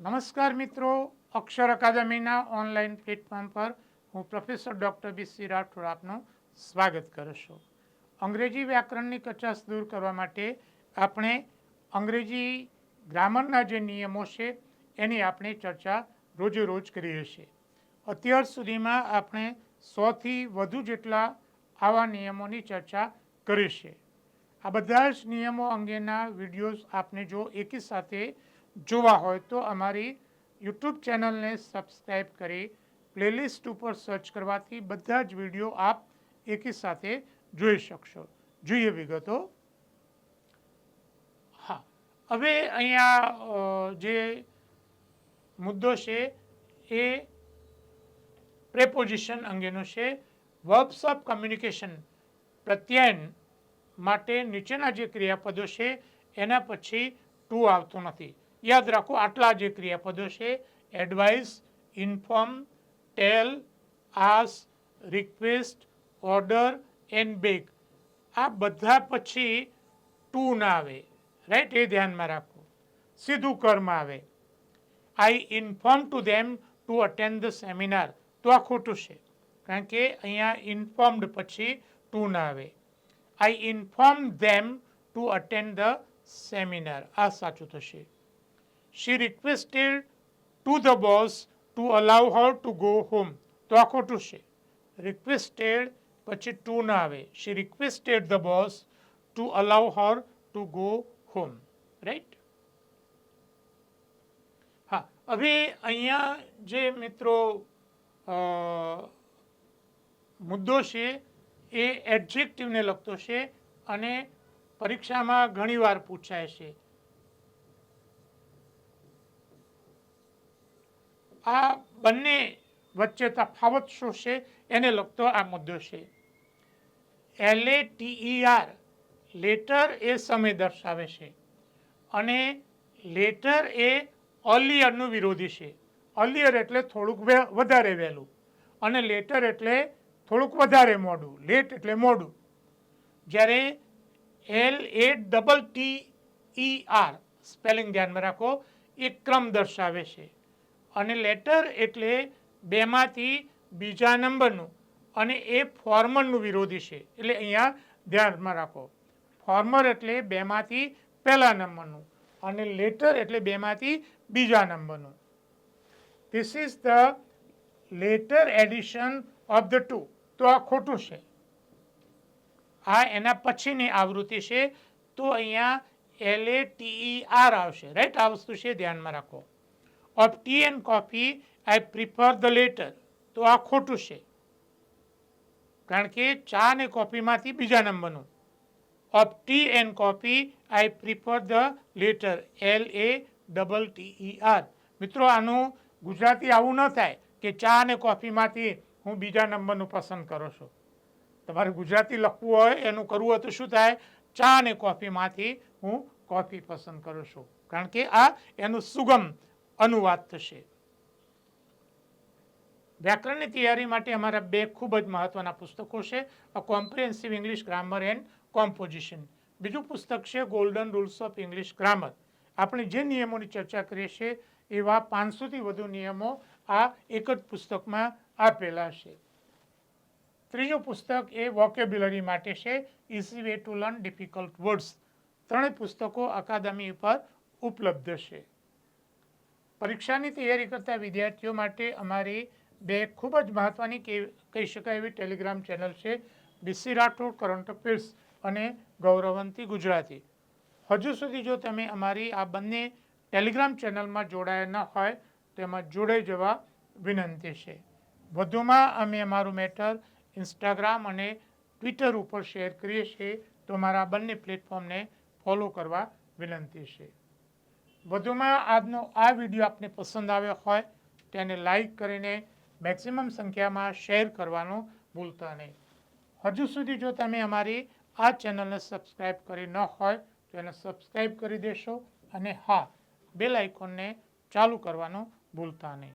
નમસ્કાર મિત્રો, અક્ષર અકાદમીના online platform પર હું professor doctor B C Rathod આપનું સ્વાગત કરું છું. અંગ્રેજી વ્યાકરણની કચાશ દૂર કરવા માટે આપણે અંગ્રેજી ગ્રામરના જે નિયમો છે, એની આપણે ચર્ચા રોજે રોજ કરીએ છીએ. અત્યાર સુધીમાં આપણે સોથી વધુ જેટલા આવા નિયમોની ચર્ચા કરી છે આ બધા જ નિયમો અંગેના વિડીયોઝ આપને જો એકી સાથે જોવા હોય તો અમારી યુટ્યુબ ચેનલને સબસ્ક્રાઈબ કરી પ્લેલિસ્ટ ઉપર સર્ચ કરવાથી બધા જ વીડિયો આપ એકી સાથે જોઈ શકશો. જોઈએ વિગતો. હા, હવે અહીંયા જે મુદ્દો છે એ પ્રેપોઝિશન અંગેનો છે. વર્બ્સ ઓફ કમ્યુનિકેશન પ્રત્યાયન માટે નીચેના જે ક્રિયાપદો છે એના પછી ટુ આવતું નથી. યાદ રાખો, આટલા જે ક્રિયાપદો છે advise inform tell ask request order and beg આ બધા પછી ટુ ના આવે. રાઈટ એ ધ્યાનમાં રાખો. સીધું કર્મ આવે. I inform to them to attend the seminar તો આ ખોટું છે. કારણ કે અહીંયા ઇન્ફોર્મડ પછી ટુ ના આવે. I inform them to attend the seminar આ સાચું થશે. She requested to the boss to allow her to go home. તો આ ખોટું છે રિક્વેસ્ટેડ પછી ટુ ના આવે. She requested the boss to allow her to go home right હા, હવે અહીંયા જે મિત્રો મુદ્દો છે, એ એડજેક્ટિવને લગતો છે અને પરીક્ષામાં ઘણીવાર પૂછાય છે. આ બંને વચ્ચે તફાવત શું છે? એને લગતો આ મુદ્દો છે. L A T E R later એ સમય દર્શાવે છે અને લેટર એ અલિયરનું વિરોધી છે. અલિયર એટલે થોડુંક વધારે વહેલું અને લેટર એટલે થોડુંક વધારે મોડું. લેટ એટલે મોડું. જ્યારે L A double T E R, spelling ધ્યાનમાં રાખો, એ ક્રમ દર્શાવે છે. અને લેટર એટલે બેમાંથી બીજા નંબરનું અને એ ફોર્મરનું વિરોધી છે. એટલે અહીંયા ધ્યાનમાં રાખો. ફોર્મર એટલે બેમાંથી પહેલા નંબરનું અને લેટર એટલે બેમાંથી બીજા નંબરનું this is the later edition of the two તો આ ખોટું છે. આ એના પછીની આવૃત્તિ છે. તો અહીંયા L A T E R આવશે. રાઈટ આ વસ્તુ છે. ધ્યાનમાં રાખો. Of tea and coffee I prefer the later તો આ ખોટું છે. કારણ કે ચા અને કોફીમાંથી બીજા નંબરનું. Of tea and coffee I prefer the latter L A double T E R મિત્રો, આનું ગુજરાતી આવું ન થાય કે ચા અને કોફીમાંથી હું બીજા નંબરનું પસંદ કરું છું. તમારે ગુજરાતી લખવું હોય, એનું કરવું હોય તો શું થાય? ચા અને કોફીમાંથી હું કોફી પસંદ કરું છું. કારણ કે આ એનું સુગમ અનુવાદ થશે. વ્યાકરણની તૈયારી માટે અમારા બે ખૂબ જ મહત્વના પુસ્તકો છે. A comprehensive English grammar and composition બીજું પુસ્તક છે golden rules of English grammar આપણે જે નિયમોની ચર્ચા કરીએ છીએ, એવા પાંચસોથી વધુ નિયમો આ એક જ પુસ્તકમાં આપેલા છે. ત્રીજું પુસ્તક એ વોકેબ્યુલરી માટે છે easy way to learn difficult words ત્રણેય પુસ્તકો અકાદમી ઉપર ઉપલબ્ધ છે. પરીક્ષાની તૈયારી કરતા વિદ્યાર્થીઓ માટે અમારી બે ખૂબ જ મહત્ત્વની કહી શકાય એવી ટેલિગ્રામ ચેનલ છે બીસી રાઠોડ, કરંટ અફેર્સ અને ગૌરવંતી ગુજરાતી. હજુ સુધી જો તમે અમારી આ બંને ટેલિગ્રામ ચેનલમાં જોડાયા ન હોય, તો એમાં જોડાઈ જવા વિનંતી છે. વધુમાં અમે અમારું મેટર ઇન્સ્ટાગ્રામ અને ટ્વિટર ઉપર શેર કરીએ છીએ, તો મારા બંને પ્લેટફોર્મને ફોલો કરવા વિનંતી છે. વધુમાં આજનો આ વીડિયો આપને પસંદ આવ્યો હોય, તેને લાઈક કરીને મેક્સિમમ સંખ્યામાં શેર કરવાનું ભૂલતા નહીં. હજુ સુધી જો તમે અમારી આ ચેનલને સબસ્ક્રાઈબ કરી ન હોય, તો એને સબસ્ક્રાઈબ કરી દેશો અને હા, બેલ આઇકોનને ચાલુ કરવાનું ભૂલતા નહીં.